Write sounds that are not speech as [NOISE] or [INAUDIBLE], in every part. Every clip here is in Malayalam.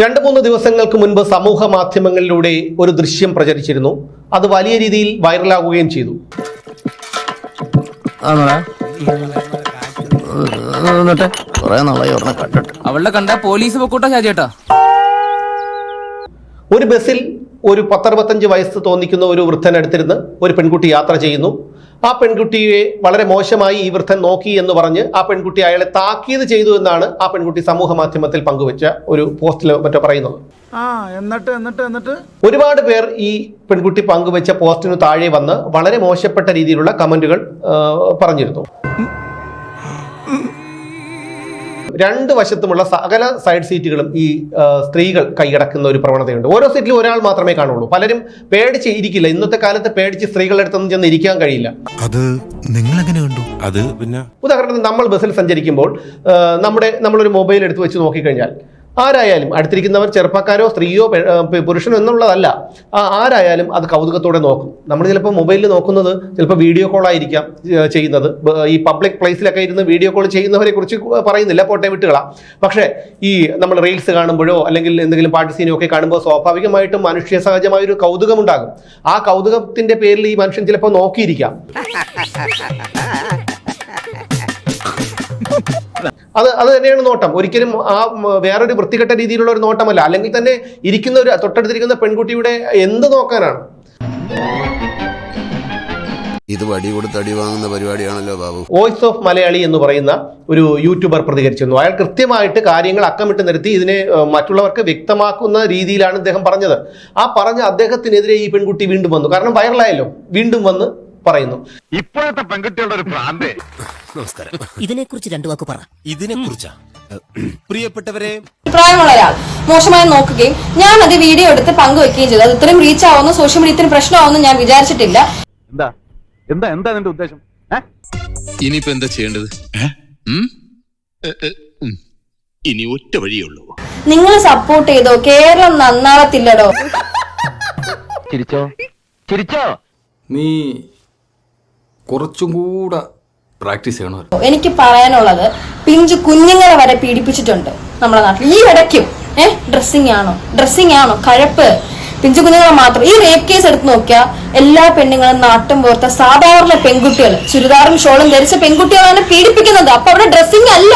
രണ്ട് മൂന്ന് ദിവസങ്ങൾക്ക് മുൻപ് സമൂഹ മാധ്യമങ്ങളിലൂടെ ഒരു ദൃശ്യം പ്രചരിച്ചിരുന്നു. അത് വലിയ രീതിയിൽ വൈറലാകുകയും ചെയ്തു. അവളുടെ കണ്ട പോലീസ് പൊക്കൂട്ടോ ഷാജേട്ടാ ഒരു ബസ്സിൽ ഒരു പത്തറുപത്തഞ്ച് വയസ്സ് തോന്നിക്കുന്ന ഒരു വൃദ്ധനടുത്തിരുന്ന് ഒരു പെൺകുട്ടി യാത്ര ചെയ്യുന്നു. ആ പെൺകുട്ടിയെ വളരെ മോശമായി ഈ വൃദ്ധൻ നോക്കി എന്ന് പറഞ്ഞ് ആ പെൺകുട്ടി അയാളെ താക്കീത് ചെയ്തു എന്നാണ് ആ പെൺകുട്ടി സമൂഹ മാധ്യമത്തിൽ പങ്കുവെച്ച ഒരു പോസ്റ്റിൽ മറ്റോ പറയുന്നത്. ആ എന്നിട്ട് എന്നിട്ട് എന്നിട്ട്? ഒരുപാട് പേർ ഈ പെൺകുട്ടി പങ്കുവെച്ച പോസ്റ്റിനു താഴെ വന്ന് വളരെ മോശപ്പെട്ട രീതിയിലുള്ള കമന്റുകൾ പറഞ്ഞിരുന്നു. രണ്ട് വശത്തുമുള്ള സകല സൈഡ് സീറ്റുകളും ഈ സ്ത്രീകൾ കൈയടക്കുന്ന ഒരു പ്രവണതയുണ്ട്. ഓരോ സീറ്റിലും ഒരാൾ മാത്രമേ കാണുള്ളൂ. പലരും പേടിച്ച് ഇരിക്കില്ല. ഇന്നത്തെ കാലത്ത് പേടിച്ച് സ്ത്രീകളുടെ അടുത്തൊന്നും ചെന്ന് ഇരിക്കാൻ കഴിയില്ല. അത് നിങ്ങളെങ്ങനെ കണ്ടു? അത് പിന്നെ ഉദാഹരണത്തിന് നമ്മൾ ബസ്സിൽ സഞ്ചരിക്കുമ്പോൾ നമ്മുടെ നമ്മളൊരു മൊബൈൽ എടുത്ത് വെച്ച് നോക്കിക്കഴിഞ്ഞാൽ ആരായാലും അടുത്തിരിക്കുന്നവർ ചെറുപ്പക്കാരോ സ്ത്രീയോ പുരുഷനോ എന്നുള്ളതല്ല. ആരായാലും അത് കൗതുകത്തോടെ നോക്കും. നമ്മൾ ചിലപ്പോൾ മൊബൈലിൽ നോക്കുന്നത് ചിലപ്പോൾ വീഡിയോ കോൾ ആയിരിക്കാം ചെയ്യുന്നത്. ഈ പബ്ലിക് പ്ലേസിലൊക്കെ ഇരുന്ന് വീഡിയോ കോൾ ചെയ്യുന്നവരെ കുറിച്ച് പറയുന്നില്ല പോട്ടെ വിട്ടുകളാം. പക്ഷേ ഈ നമ്മൾ റീൽസ് കാണുമ്പോഴോ അല്ലെങ്കിൽ എന്തെങ്കിലും പാട്ട് സീനോ ഒക്കെ കാണുമ്പോൾ സ്വാഭാവികമായിട്ടും മനുഷ്യ സഹജമായ ഒരു കൗതുകമുണ്ടാകും. ആ കൗതുകത്തിന്റെ പേരിൽ ഈ മനുഷ്യൻ ചിലപ്പോൾ നോക്കിയിരിക്കാം. [LAUGHS] അത് അത് തന്നെയാണ് നോട്ടം. ഒരിക്കലും ആ വേറൊരു വൃത്തികെട്ട രീതിയിലുള്ള ഒരു നോട്ടമല്ല. അല്ലെങ്കിൽ തന്നെ ഇരിക്കുന്ന ഒരു തൊട്ടടുത്തിരിക്കുന്ന പെൺകുട്ടിയുടെ എന്ത് നോക്കാനാണ്? ഇത് വടി കൊടുത്ത് അടി വാങ്ങുന്ന പരിപാടിയാണല്ലോ ബാബു. വോയിസ് ഓഫ് മലയാളി എന്ന് പറയുന്ന ഒരു യൂട്യൂബർ പ്രതികരിച്ചിരുന്നു. അയാൾ കൃത്യമായിട്ട് കാര്യങ്ങൾ അക്കമിട്ട് നിർത്തി ഇതിനെ മറ്റുള്ളവർക്ക് വ്യക്തമാക്കുന്ന രീതിയിലാണ് അദ്ദേഹം പറഞ്ഞത്. ആ പറഞ്ഞ അദ്ദേഹത്തിനെതിരെ ഈ പെൺകുട്ടി വീണ്ടും വന്നു. കാരണം വൈറലായല്ലോ. വീണ്ടും വന്ന് പറയുന്നു. ഇപ്പോഴത്തെ പെൺകുട്ടികളുടെ ഒരു ഭ്രാന്ത്. നമസ്കാരം. ഇതിനെ കുറിച്ച് രണ്ടു വാക്ക് പറ. ഇതിനെ കുറിച്ചാ പ്രിയപ്പെട്ടവരെ പ്രായമുള്ള ഒരാൾ മോശമായി നോക്കുകയും ഞാൻ അത് വീഡിയോ എടുത്ത് പങ്കുവെക്കുകയും ചെയ്തു. അത് ഇത്രയും റീച്ച് ആവുന്ന സോഷ്യൽ മീഡിയ ഇത്രയും പ്രശ്നമാവുന്നു ഞാൻ വിചാരിച്ചിട്ടില്ല. എന്താ? എന്താ? എന്താ നിന്റെ ഉദ്ദേശം? ഇനിയിപ്പോ എന്താ ചെയ്യേണ്ടത്. ഇനി ഒറ്റ വഴിയേ ഉള്ളൂ. നിങ്ങൾ സപ്പോർട്ട് ചെയ്തോ? കേരളം നന്നാവത്തില്ലടോ. ചിരിച്ചോ? ചിരിച്ചോ? നീ കുറച്ചും കൂടെ പ്രാക്ടീസ് ചെയ്യണമായിരുന്നു എനിക്ക് പറയാനുള്ളത് പിഞ്ചു കുഞ്ഞുങ്ങളെ വരെ പീഡിപ്പിച്ചിട്ടുണ്ട് നമ്മുടെ നാട്ടിൽ. ഈ ഇടയ്ക്കും ഏഹ് ഡ്രസ്സിങ് ആണോ? ഡ്രസ്സിങ് ആണോ? കഴപ്പ്. പിഞ്ചു കുഞ്ഞുങ്ങളെ മാത്രം. ഈ റേപ്പ് കേസ് എടുത്ത് നോക്കിയാൽ എല്ലാ പെണ്ണുങ്ങളും നാട്ടും പോർത്ത സാധാരണ പെൺകുട്ടികൾ ചുരിദാറും ഷോളും ധരിച്ച പെൺകുട്ടികളാണ് പീഡിപ്പിക്കുന്നത്. അപ്പൊ അവിടെ ഡ്രസ്സിങ് അല്ല.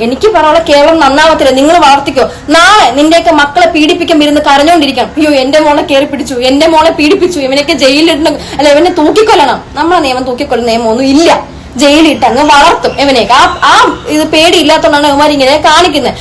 എനിക്ക് പറയാനുള്ള കേരളം നന്നാവത്തില്ല. നിങ്ങൾ വളർത്തിക്കോ. നാളെ നിന്റെയൊക്കെ മക്കളെ പീഡിപ്പിക്കുമ്പോൾ ഇരുന്ന് കരഞ്ഞോണ്ടിരിക്കണം അയ്യോ എന്റെ മോളെ കയറി പിടിച്ചു. എന്റെ മോളെ പീഡിപ്പിച്ചു. ഇവനൊക്കെ ജയിലിടണം അല്ല ഇവനെ തൂക്കിക്കൊല്ലണം. നമ്മളെ നിയമം തൂക്കിക്കൊല്ലുന്ന നിയമമൊന്നും ഇല്ല. ജയിലിട്ട് അങ്ങ് വളർത്തും ഇവനെയൊക്കെ. ആ ആ ഇത് പേടിയില്ലാത്തോണ്ടാണ് ഇവന്മാർ ഇങ്ങനെ കാണിക്കുന്നത്